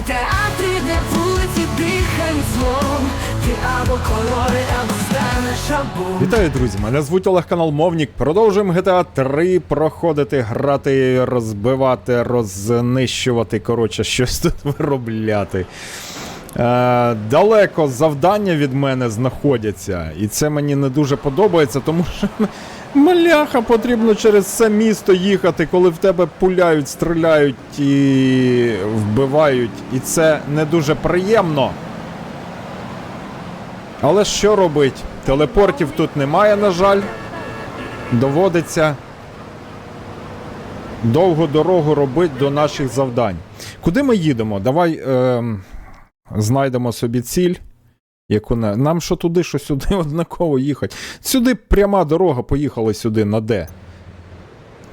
Театри, де вулиці дихають злом Ти або кольори, або станеш або Вітаю, друзі! Мене звуть Олег Канал Мовнік. Продовжуємо GTA 3 проходити, грати, розбивати, рознищувати. Коротше, щось тут виробляти. Е, далеко завдання від мене знаходяться, і це мені не дуже подобається, тому що маляха потрібно через все місто їхати, коли в тебе пуляють, стріляють і вбивають. І це не дуже приємно. Але що робить? Телепортів тут немає, на жаль. Доводиться довгу дорогу робити до наших завдань. Куди ми їдемо? Давай ем, знайдемо собі ціль. Яку не... Нам що туди, що сюди однаково їхати. Сюди пряма дорога, поїхали сюди, на де?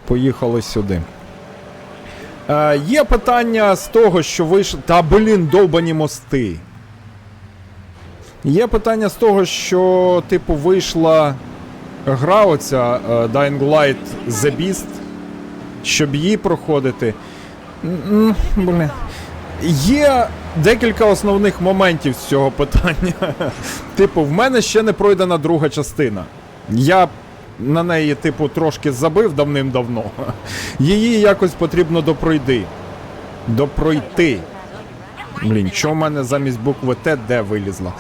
Поїхали сюди. Е, є питання з того, що вийшли. Та блін, довбані мости. Є питання з того, що, типу, вийшла гра оця е, Dying Light The Beast, щоб її проходити. Блін. Є декілька основних моментів з цього питання. Типу, в мене ще не пройдена друга частина. Я на неї, типу, трошки забив давним-давно. Її якось потрібно допройти. Допройти. Блін, що в мене замість букви Т де вилізла?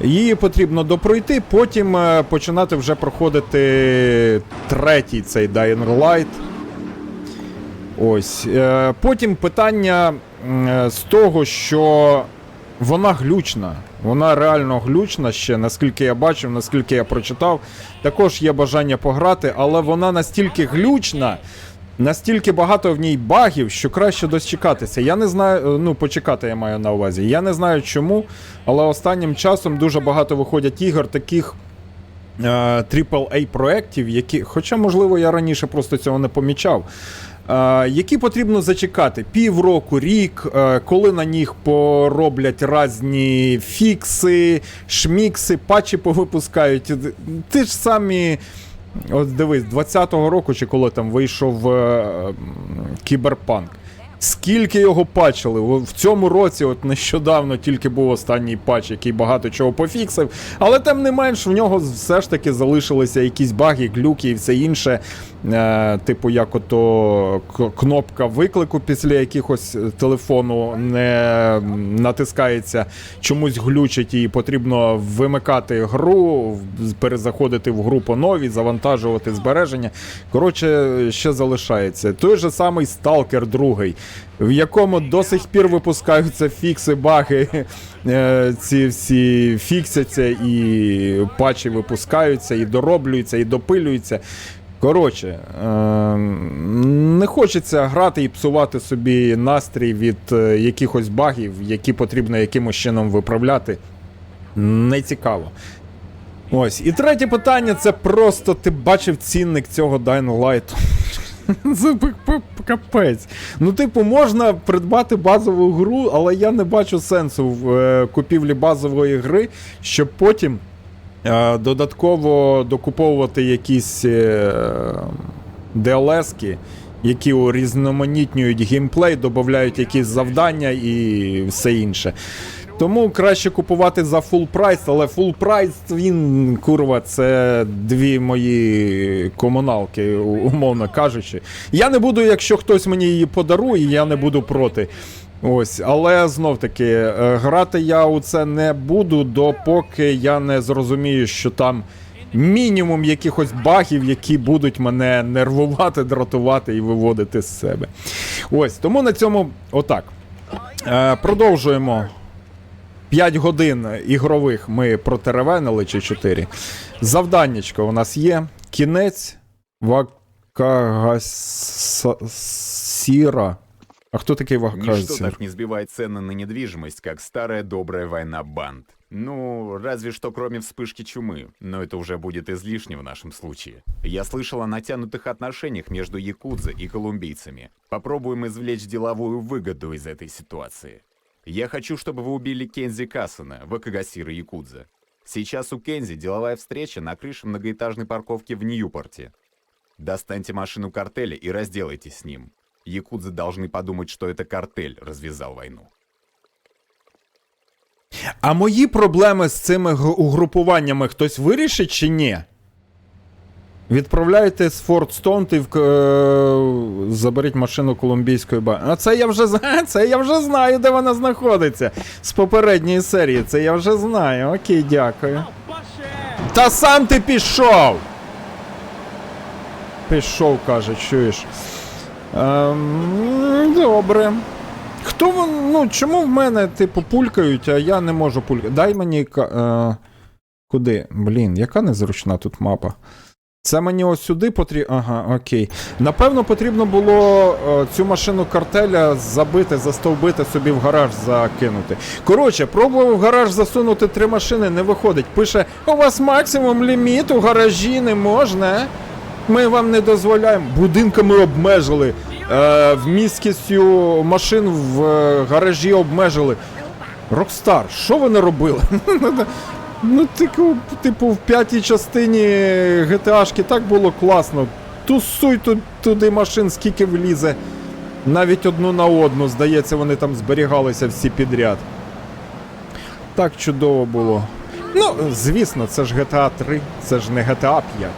Її потрібно допройти, потім е, починати вже проходити третій цей Dying Light. Ось. Е, потім питання е, з того, що вона глючна. Вона реально глючна ще, наскільки я бачив, наскільки я прочитав. Також є бажання пограти, але вона настільки глючна, настільки багато в ній багів, що краще дочекатися. Я не знаю, е, ну почекати я маю на увазі. Я не знаю чому, але останнім часом дуже багато виходять ігор таких. AAA проєктів, які, хоча, можливо, я раніше просто цього не помічав, які потрібно зачекати півроку, рік, е, коли на них пороблять різні фікси, шмікси, патчі повипускають. Ти ж самі. От дивись, 20-го року, чи коли там вийшов е, Кіберпанк. Скільки його патчили? О, В цьому році, от нещодавно тільки був останній патч, який багато чого пофіксив. Але тим не менш, в нього все ж таки залишилися якісь баги, глюки і все інше. Е, типу, як ото кнопка виклику після якихось е, телефону не натискається, чомусь глючить, і потрібно вимикати гру, перезаходити в гру по новій, завантажувати збереження. Коротше, ще залишається. Той же самий Stalker 2, в якому до сих пір випускаються фікси, баги, е, ці всі фіксяться, і патчі випускаються, і дороблюються, і допилюються. Коротше, е, не хочеться грати і псувати собі настрій від е, якихось багів, які потрібно якимось чином виправляти. Не цікаво. Ось. І третє питання це просто ти бачив цінник цього Dying Light. Це п- капець. Ну, типу, можна придбати базову гру, але я не бачу сенсу в е, купівлі базової гри, щоб потім е, додатково докуповувати якісь е, DLS-ки, які урізноманітнюють геймплей, додають якісь завдання і все інше. Тому краще купувати за full прайс, але full прайс він, курва, це дві мої комуналки, умовно кажучи. Я не буду, якщо хтось мені її подарує, я не буду проти. Ось, але знов таки, е, грати я у це не буду, допоки я не зрозумію, що там мінімум якихось багів, які будуть мене нервувати, дратувати і виводити з себе. Ось, тому на цьому отак. Е, продовжуємо. 5 годин ігрових ми протеревенили чи 4. Завданнячко у нас є. Кінець Вакагасіра. А хто такий Ничто Вакагасір? так не сбивает цены на недвижимость, как старая добрая война банд. Ну, разве что кроме вспышки чумы, но это уже будет излишне в нашем случае. Я слышал о натянутых отношениях между якудза и колумбийцами. Попробуем извлечь деловую выгоду из этой ситуации. Я хочу, чтобы вы убили Кензи Касана, Вакагасира Якудза. Сейчас у Кензи деловая встреча на крыше многоэтажной парковки в Ньюпорте. Достаньте машину картеля и разделайтесь с ним. Якудзы должны подумать, что это картель развязал войну. А мої проблеми з цими г- угрупуваннями хтось вирішить чи ні? Відправляйте з Форт Стоунт і в, е, заберіть машину колумбійської ба. А це я вже це я вже знаю, де вона знаходиться. З попередньої серії. Це я вже знаю. Окей, дякую. Та сам ти пішов! Пішов, каже, чуєш. Ем, добре. Хто ну, чому в мене, типу, пулькають, а я не можу пулькати? Дай мені. Е, куди? Блін, яка незручна тут мапа. Це мені ось сюди потрібно. Ага, окей. Напевно, потрібно було е, цю машину картеля забити, застовбити собі в гараж закинути. Коротше, пробував в гараж засунути три машини, не виходить. Пише: у вас максимум ліміт у гаражі не можна. Ми вам не дозволяємо. Будинками обмежили. Е, вмісткістю машин в е, гаражі обмежили. Рокстар, що вони робили? Ну, типу, типу, в п'ятій частині GTA-шки так було класно. Тусуй туди машин, скільки влізе. Навіть одну на одну, здається, вони там зберігалися всі підряд. Так чудово було. Ну, звісно, це ж GTA 3, це ж не GTA 5.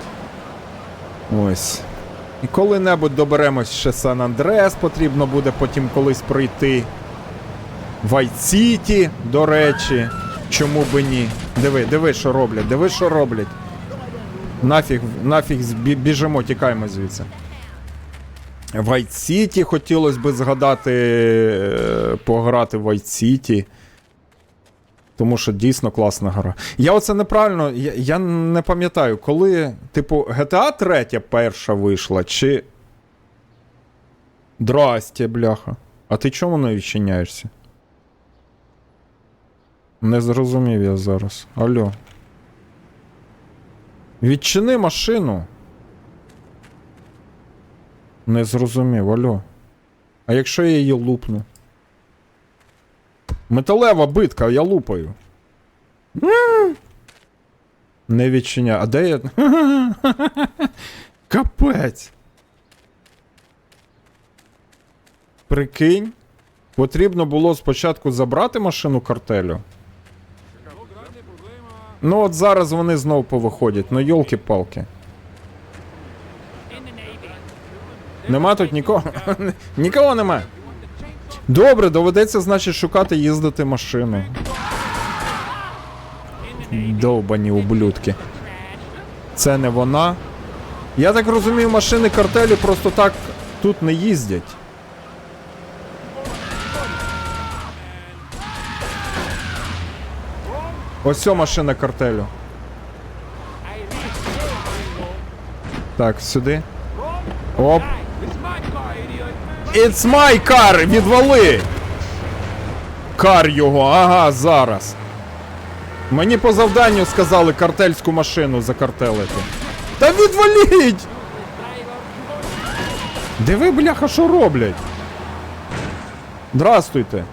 Ось. І коли-небудь доберемось ще Сан Андреас, потрібно буде потім колись пройти. Вайт-Сіті, до речі. Чому би ні? Диви, диви, що роблять, диви, що роблять. Нафіг, нафіг біжимо, тікаємо звідси. Вайт Сіті хотілося би згадати, е, пограти в Вайт Сіті. Тому що дійсно класна гра. Я оце неправильно, я, я не пам'ятаю, коли, типу, GTA 3 перша вийшла, чи. Здрасте, бляха. А ти чому не відчиняєшся? Не зрозумів я зараз. Алло. Відчини машину. Не зрозумів, алло. А якщо я її лупну? Металева битка, я лупаю. Не відчиняю. А де я. Капець. Прикинь. Потрібно було спочатку забрати машину картелю. Ну от зараз вони знов повиходять, ну йолки-палки. Нема тут нікого? нікого нема. Добре, доведеться, значить, шукати їздити машину. Довбані ублюдки. Це не вона. Я так розумію, машини картелю просто так тут не їздять. Ось машина картелю. Так, сюди. Оп. It's my car! Відвали! Кар його, ага, зараз. Мені по завданню сказали картельську машину закартелити. Та відваліть! Диви, бляха, що роблять? Здрастуйте.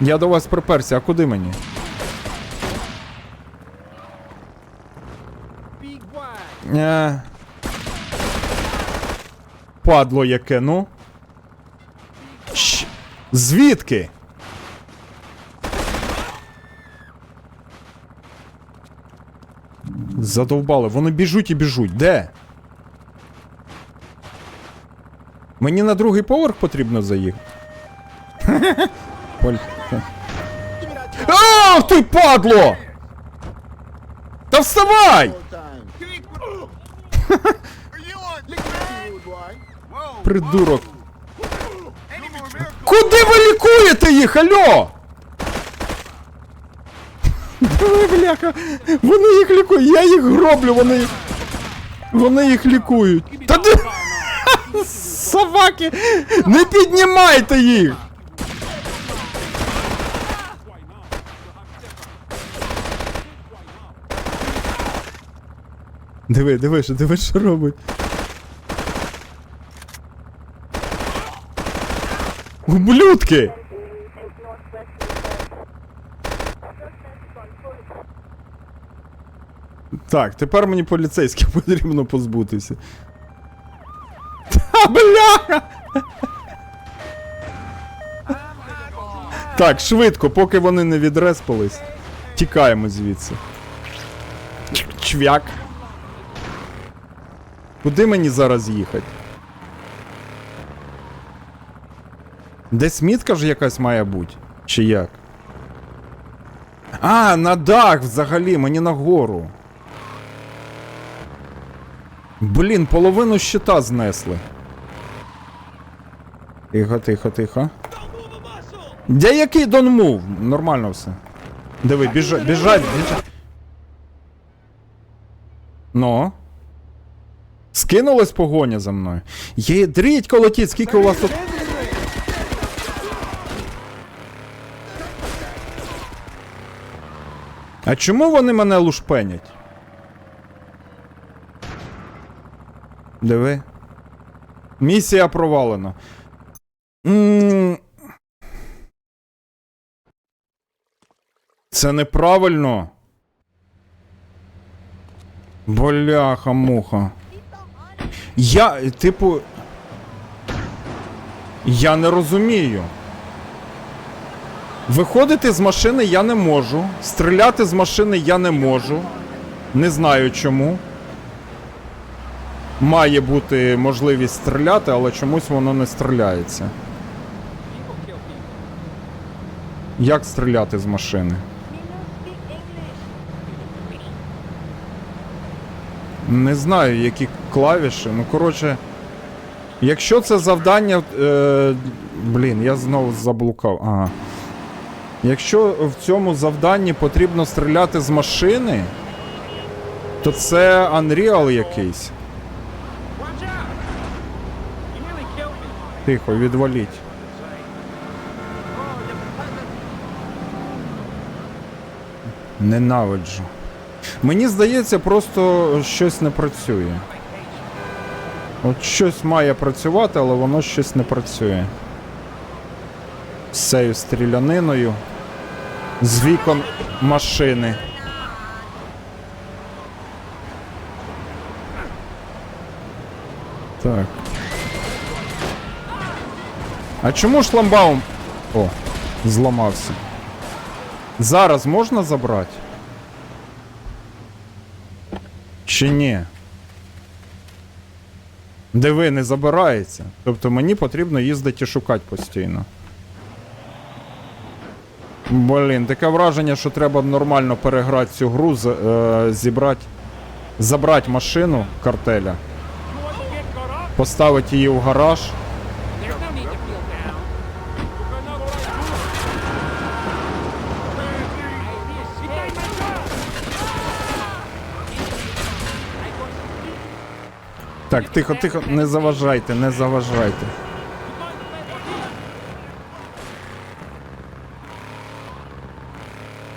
Я до вас приперся, а куди мені? Е. Падло яке, ну. Щ... Звідки? Задовбали, вони біжуть і біжуть. Де? Мені на другий поверх потрібно заїхати. Ах ти падло! Та вставай! Придурок. Куди ви лікуєте їх, алло? Ой, бляха, вони їх лікують, я їх гроблю, вони їх. Вони їх лікують. Та де... Собаки! Не піднімайте їх! Диви, диви, що диви, що робить. Ублюдки! Так, тепер мені поліцейських потрібно позбутися. Та бляха! Так, швидко, поки вони не відреспались. Тікаємо звідси. Чвяк. Куди мені зараз їхати? Десь мітка ж якась має бути? Чи як? А, на дах взагалі, мені нагору. Блін, половину щита знесли. Тихо, тихо, тихо. Де який Don't Move? Нормально все. Диви, біжать, біжать, біжать. Ну. Скинулась погоня за мною. Єдріть колотіть, скільки у вас тут. А чому вони мене лушпенять? Диви. Місія провалена. Це неправильно. Бляха муха. Я, типу. Я не розумію. Виходити з машини я не можу. Стріляти з машини я не можу. Не знаю чому. Має бути можливість стріляти, але чомусь воно не стріляється. Як стріляти з машини? Не знаю, які клавіші. Ну, коротше. Якщо це завдання. Е, блін, я знову заблукав. Ага. Якщо в цьому завданні потрібно стріляти з машини, то це Unreal якийсь. Тихо, відваліть. Ненавиджу. Мені здається, просто щось не працює. От щось має працювати, але воно щось не працює. З цією стріляниною. З вікон машини. Так. А чому шламбаум? О, зламався. Зараз можна забрати? Чи ні? Диви, не забирається. Тобто мені потрібно їздити і шукати постійно. Блін, таке враження, що треба нормально переграти цю гру, з- е, зібрати. Забрати машину картеля, поставити її в гараж. Так, тихо, тихо, не заважайте, не заважайте.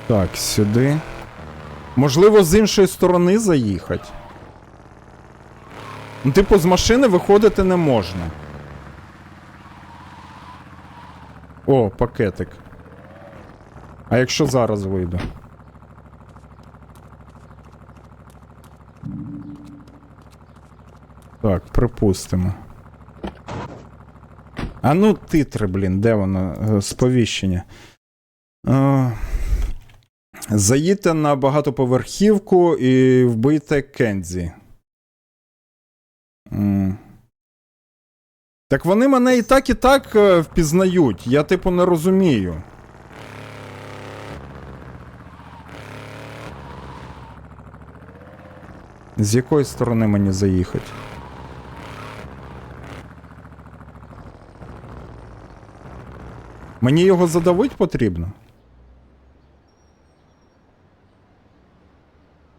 Так, сюди. Можливо, з іншої сторони заїхати. Ну, типу, з машини виходити не можна. О, пакетик. А якщо зараз вийду? Так, припустимо. А ну, титри, блін, де воно? Е, Сповіщення. Е, Заїдьте на багатоповерхівку і вбийте Кензі. Так вони мене і так, і так е, впізнають. Я, типу, не розумію. З якої сторони мені заїхати? Мені його задавить потрібно?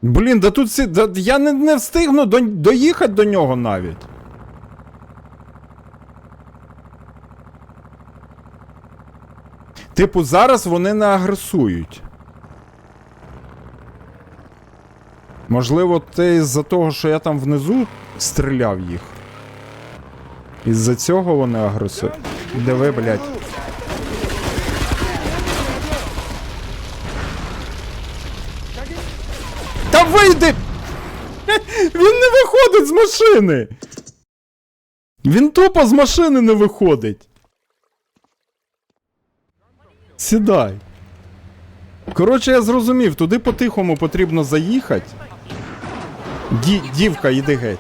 Блін, да тут всі. Да, я не, не встигну до, доїхати до нього навіть. Типу, зараз вони не агресують. Можливо, це із-за того, що я там внизу стріляв їх. Із-за цього вони агресують. Диви, блядь. Вийди! Він не виходить з машини! Він тупо з машини не виходить. Сідай. Коротше, я зрозумів, туди по-тихому потрібно заїхати. Ді, дівка, йди геть.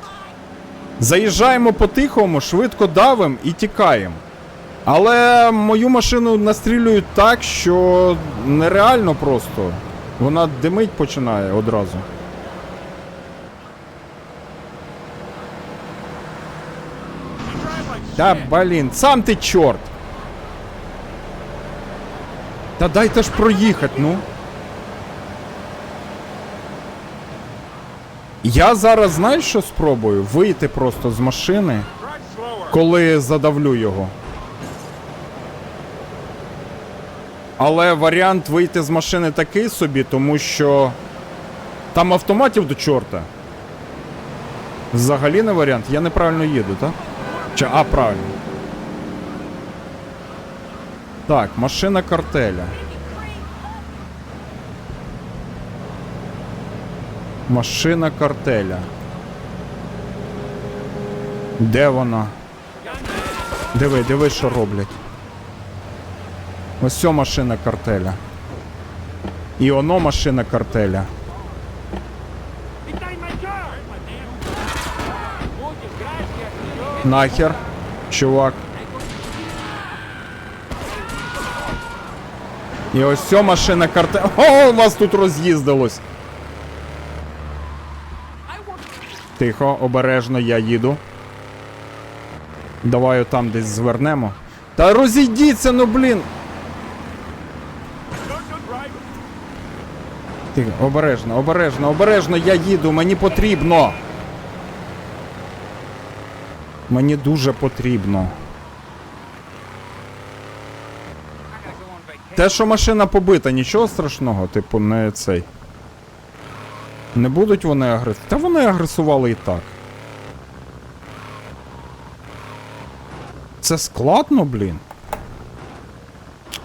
Заїжджаємо по-тихому, швидко давим і тікаємо. Але мою машину настрілюють так, що нереально просто. Вона димить починає одразу. Та блін, сам ти чорт. Та дайте ж проїхати, ну. Я зараз знаєш, що спробую? Вийти просто з машини, коли задавлю його. Але варіант вийти з машини такий собі, тому що там автоматів до чорта. Взагалі не варіант. Я неправильно їду, так? Чи, а, правильно. Так, машина картеля. Машина картеля. Де вона? Диви, диви, що роблять. Ось ця машина картеля. І оно машина картеля. Нахер, чувак. І ось ця машина картеля. О, у вас тут роз'їздилось. Тихо, обережно, я їду. Давай там десь звернемо. Та розійдіться, ну блін. Тихо, обережно, обережно, обережно, я їду, мені потрібно. Мені дуже потрібно. Те, що машина побита, нічого страшного, типу, не цей. Не будуть вони агресувати. Та вони агресували і так. Це складно, блін.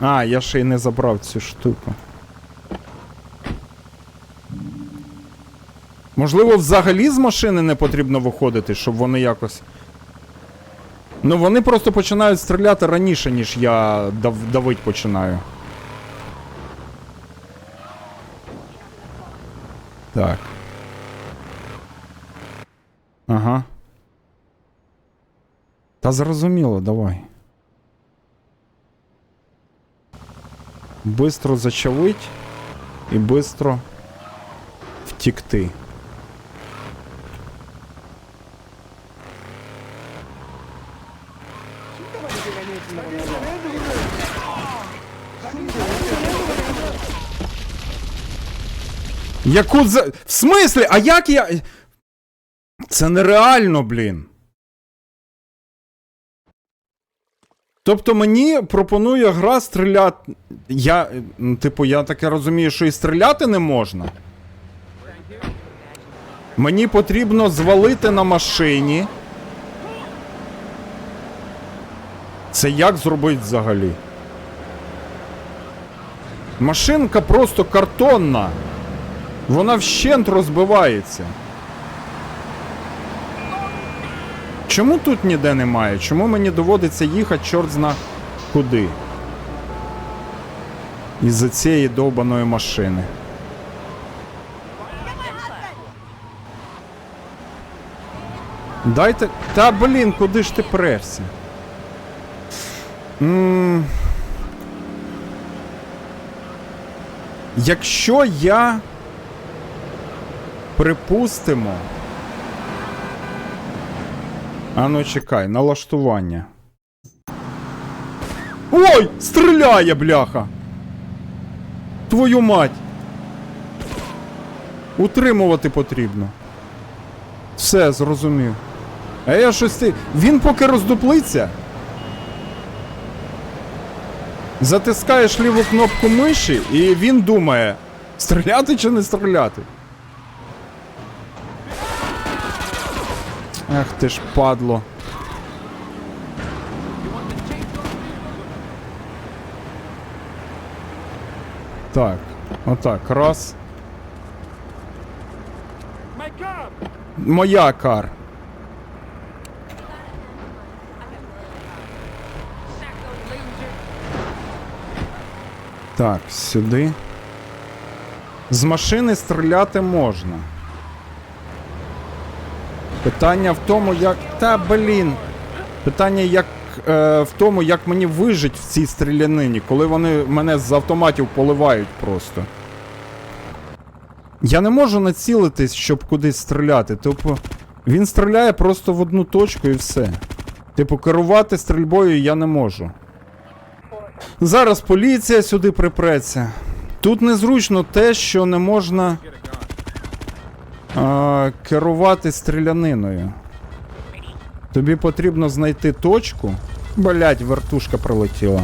А, я ще й не забрав цю штуку. Можливо, взагалі з машини не потрібно виходити, щоб вони якось. Ну, вони просто починають стріляти раніше, ніж я дав, давить починаю. Так. Ага. Та зрозуміло, давай. Бистро зачавить і бистро втікти. Яку за. В смислі? А як я. Це нереально, блін. Тобто мені пропонує гра стріляти. Я. Типу, я таке розумію, що і стріляти не можна. Мені потрібно звалити на машині. Це як зробити взагалі? Машинка просто картонна. Вона вщент розбивається. Чому тут ніде немає? Чому мені доводиться їхати чорт зна куди? Із-за цієї довбаної машини. Дайте. Та блін, куди ж ти прешся? Якщо я. Припустимо. А ну чекай, налаштування. Ой! Стріляє, бляха! Твою мать! Утримувати потрібно. Все, зрозумів. А я щось ти. Він поки роздуплиться. Затискаєш ліву кнопку миші, і він думає, стріляти чи не стріляти. Ах ти ж падло. Так, отак, раз. Моя кар. Так, сюди. З машини стріляти можна. Питання в тому, як. Та блін. Питання як. Е, в тому, як мені вижить в цій стрілянині, коли вони мене з автоматів поливають просто. Я не можу націлитись, щоб кудись стріляти. Тобто, він стріляє просто в одну точку і все. Типу, керувати стрільбою я не можу. Зараз поліція сюди припреться. Тут незручно те, що не можна а, керувати стріляниною. Тобі потрібно знайти точку. Блять, вертушка прилетіла.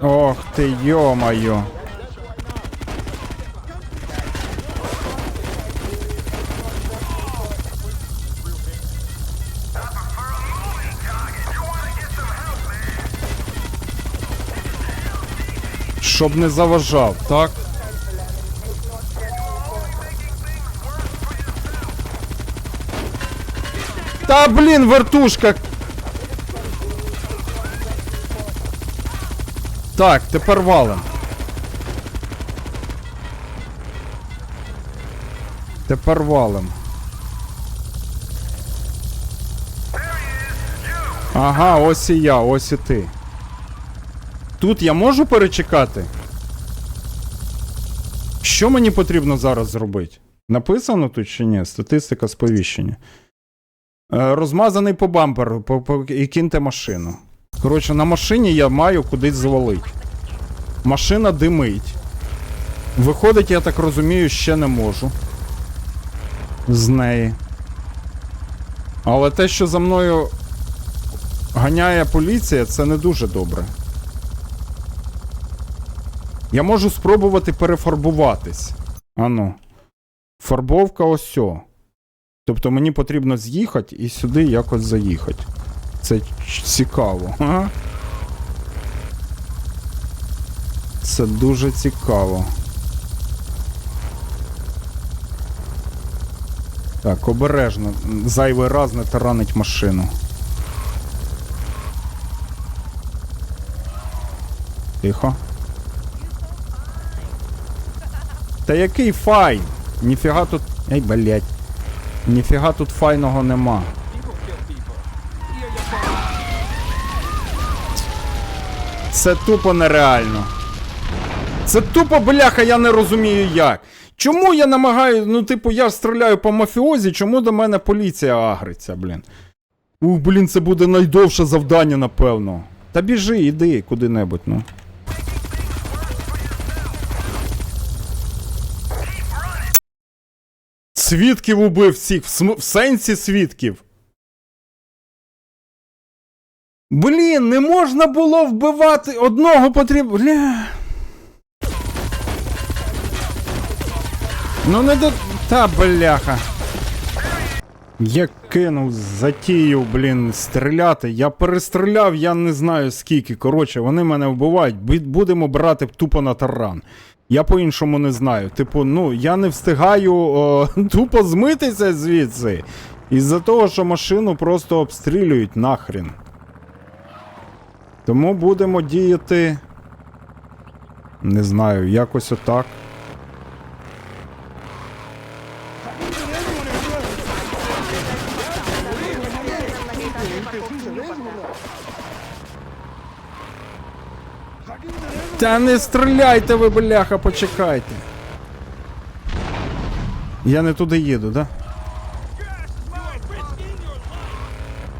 Ох ти, йо-моє. Щоб не заважав, так? Та блін, вертушка. Так, тепер валим. Тепер валим. Ага, ось і я, ось і ти. Тут я можу перечекати? Що мені потрібно зараз зробити? Написано тут чи ні? Статистика сповіщення. Е, розмазаний по бамперу по, по, і киньте машину. Коротше, на машині я маю кудись звалити. Машина димить. Виходить, я так розумію, ще не можу. З неї. Але те, що за мною ганяє поліція, це не дуже добре. Я можу спробувати перефарбуватись. Ану. Фарбовка ось. Тобто мені потрібно з'їхати і сюди якось заїхати. Це цікаво. Ага. Це дуже цікаво. Так, обережно. Зайвий раз не таранить машину. Тихо. Та який файн? Ніфіга тут. Ей, блять. Ніфіга тут файного нема. Це тупо нереально. Це тупо, бляха, я не розумію як. Чому я намагаю, ну, типу, я стріляю по мафіозі, чому до мене поліція агриться, блін? Ух, блін, це буде найдовше завдання, напевно. Та біжи, іди куди-небудь, ну. Свідків убив всіх, в, сенсі свідків. Блін, не можна було вбивати одного потрібно. Бля. Ну не до. Та бляха. Я кинув, затіяв, блін, стріляти. Я перестріляв, я не знаю скільки. Коротше, вони мене вбивають. Будемо брати тупо на таран. Я по-іншому не знаю. Типу, ну, я не встигаю о, тупо змитися звідси. Із-за того, що машину просто обстрілюють нахрін. Тому будемо діяти. Не знаю, якось отак. Та не стріляйте ви, бляха, почекайте. Я не туди їду, да?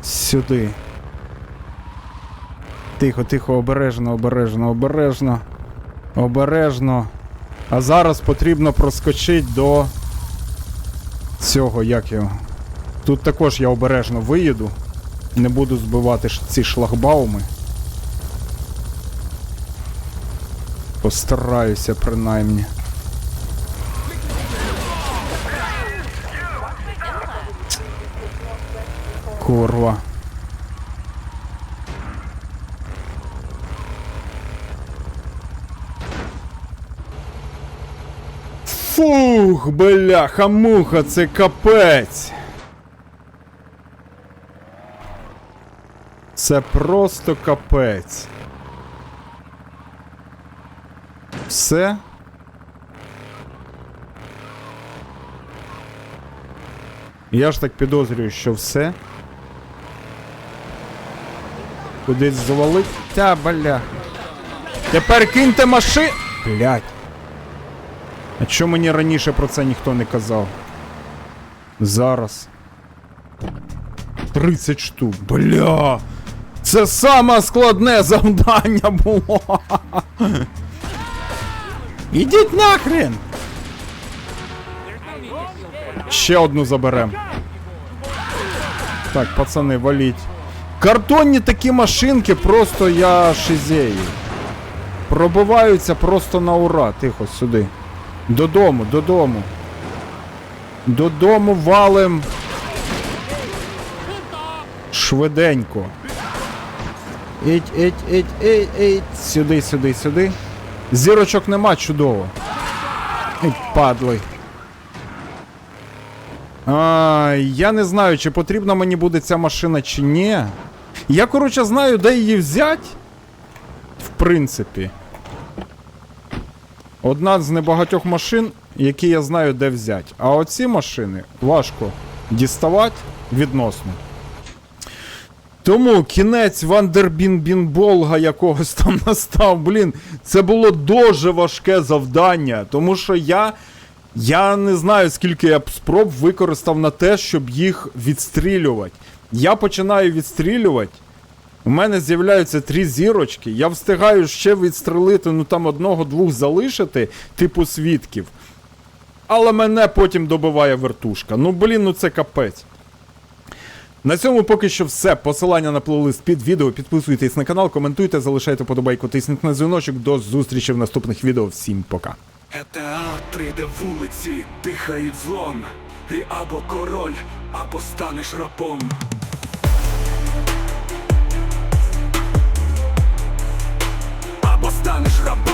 Сюди. Тихо, тихо, обережно, обережно, обережно. Обережно. А зараз потрібно проскочити до цього, як його. Тут також я обережно виїду. Не буду збивати ці шлагбауми. Постараюся принаймні. Курва. Фух, бляха, муха, це капець. Це просто капець. Все. Я ж так підозрюю, що все. Кудись завалить. Та бля. Тепер киньте маши. Блять. А чому мені раніше про це ніхто не казав? Зараз. 30 штук. Бля. Це саме складне завдання було. Ідіть нахрен. Ще одну заберем. Так, пацани, валіть. Картонні такі машинки, просто я шизею. Пробиваються просто на ура. Тихо, сюди. Додому, додому. Додому валим. Швиденько. Еть, еть, еть, еть, еть. Сюди, сюди, сюди. Зірочок нема, чудово. Падли. А, я не знаю, чи потрібна мені буде ця машина, чи ні. Я, коротше, знаю, де її взяти. В принципі. Одна з небагатьох машин, які я знаю, де взяти. А оці машини важко діставати відносно. Тому кінець Вандербін-Бінболга якогось там настав. Блін, це було дуже важке завдання, тому що я. Я не знаю, скільки я б спроб використав на те, щоб їх відстрілювати. Я починаю відстрілювати. У мене з'являються три зірочки. Я встигаю ще відстрелити, ну там одного-двох залишити, типу свідків. Але мене потім добиває вертушка. Ну блін, ну це капець. На цьому поки що все. Посилання на плейлист під відео. Підписуйтесь на канал, коментуйте, залишайте подобайку, тисніть на дзвіночок. До зустрічі в наступних відео. Всім пока. три, де вулиці, дихають злом. Ти або король, або станеш рабом. Або станеш рабом.